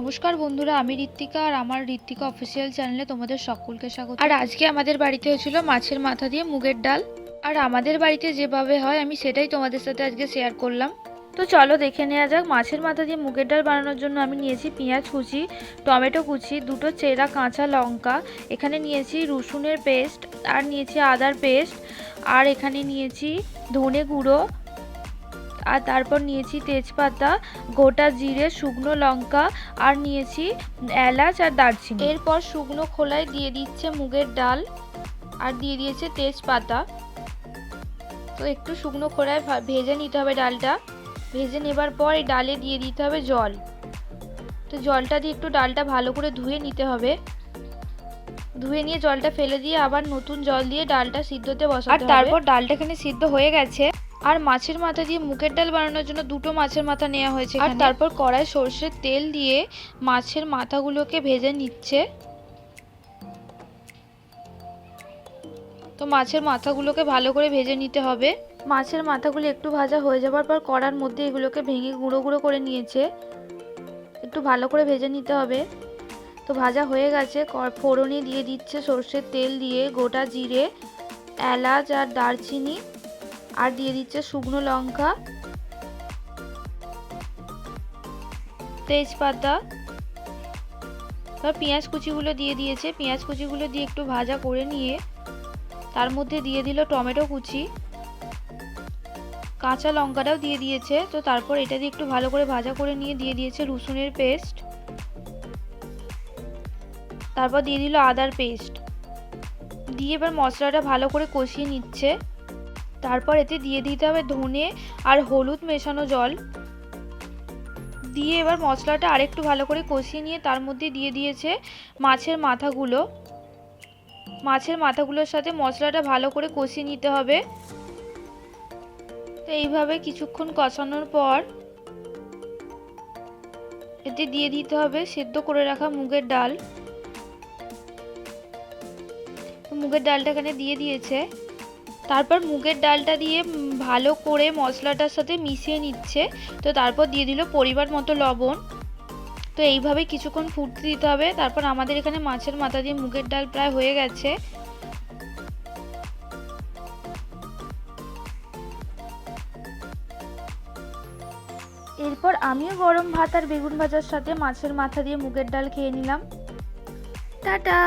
নমস্কার বন্ধুরা, আমি ঋত্বিকা আর আমার ঋত্বিকা অফিসিয়াল চ্যানেলে তোমাদের সকলকে স্বাগত। আর আজকে আমাদের বাড়িতে হয়েছিল মাছের মাথা দিয়ে মুগের ডাল। আর আমাদের বাড়িতে যেভাবে হয়, আমি সেটাই তোমাদের সাথে আজকে শেয়ার করলাম। তো চলো দেখে নেওয়া যাক, মাছের মাথা দিয়ে মুগের ডাল বানানোর জন্য আমি নিয়েছি পেঁয়াজ কুচি, টমেটো কুচি, দুটো চেরা কাঁচা লঙ্কা, এখানে নিয়েছি রসুনের পেস্ট আর নিয়েছি আদার পেস্ট আর এখানে নিয়েছি ধনে গুঁড়ো আর তারপর নিয়েছি তেজপাতা গোটা জিরে শুকনো লঙ্কা আর নিয়েছি এলাচ আর দারচিনি। এরপর শুকনো খোলায় দিয়ে দিচ্ছে মুগের ডাল আর দিয়ে দিয়েছে তেজপাতা। তো একটু শুকনো খোলায় ভেজে নিতে হবে ডালটা। ভেজে নেবার পর এই ডালে দিয়ে দিতে হবে জল। তো জলটা দিয়ে একটু ডালটা ভালো করে ধুয়ে নিতে হবে। ধুয়ে নিয়ে জলটা ফেলে দিয়ে আবার নতুন জল দিয়ে ডালটা সিদ্ধতে বসাতে আর তারপর ডালটা এখানে সিদ্ধ হয়ে গেছে। আর মাছের মাথা দিয়ে মুগের ডাল বানানোর জন্য দুটো মাছের মাথা নেওয়া হয়েছে আর তারপর কড়াই সর্ষের তেল দিয়ে মাছের মাথাগুলোকে ভেজে নিচ্ছে। তো মাছের মাথাগুলোকে ভালো করে ভেজে নিতে হবে। মাছের মাথাগুলো একটু ভাজা হয়ে যাবার পর কড়ার মধ্যে এগুলোকে ভেঙে গুঁড়ো গুঁড়ো করে নিয়েছে। একটু ভালো করে ভেজে নিতে হবে। তো ভাজা হয়ে গেছে ফোড়নে দিয়ে দিচ্ছে সর্ষের তেল দিয়ে গোটা জিরে এলাচ আর দারচিনি। আর দিয়ে দিচ্ছে শুকনো লঙ্কা, তেজপাতা তারপর পেঁয়াজ কুচিগুলো দিয়ে দিয়েছে। পেঁয়াজ কুচিগুলো দিয়ে একটু ভাজা করে নিয়ে তার মধ্যে দিয়ে দিল টমেটো কুচি। কাঁচা লঙ্কাটাও দিয়ে দিয়েছে। তো তারপর এটা দিয়ে একটু ভালো করে ভাজা করে নিয়ে দিয়ে দিয়েছে রসুনের পেস্ট। তারপর দিয়ে দিল আদার পেস্ট। দিয়ে এবার মশলাটা ভালো করে কষিয়ে নিচ্ছে। তারপর এতে দিয়ে দিতে হবে ধনে আর হলুদ মেশানো জল। দিয়ে এবার মশলাটা আরেকটু ভালো করে কষিয়ে নিয়ে তার মধ্যে দিয়ে দিয়েছে মাছের মাথাগুলো। মাছের মাথাগুলোর সাথে মশলাটা ভালো করে কষিয়ে নিতে হবে। তো এইভাবে কিছুক্ষণ কষানোর পর এতে দিয়ে দিতে হবে সেদ্ধ করে রাখা মুগের ডাল। মুগের ডালটা এখানে দিয়ে দিয়েছে। তারপর মুগের ডালটা দিয়ে ভালো করে মশলাটার সাথে মিশিয়ে নিচ্ছে। তো তারপর দিয়ে দিল পরিমাণ মতো লবণ। তো এইভাবে কিছুক্ষণ ফুটতে দিতে হবে। তারপর আমাদের এখানে মাছের মাথা দিয়ে মুগের ডাল প্রায় হয়ে গেছে। এরপর আমিও গরম ভাত আর বেগুন ভাজার সাথে মাছের মাথা দিয়ে মুগের ডাল খেয়ে নিলাম। টাটা!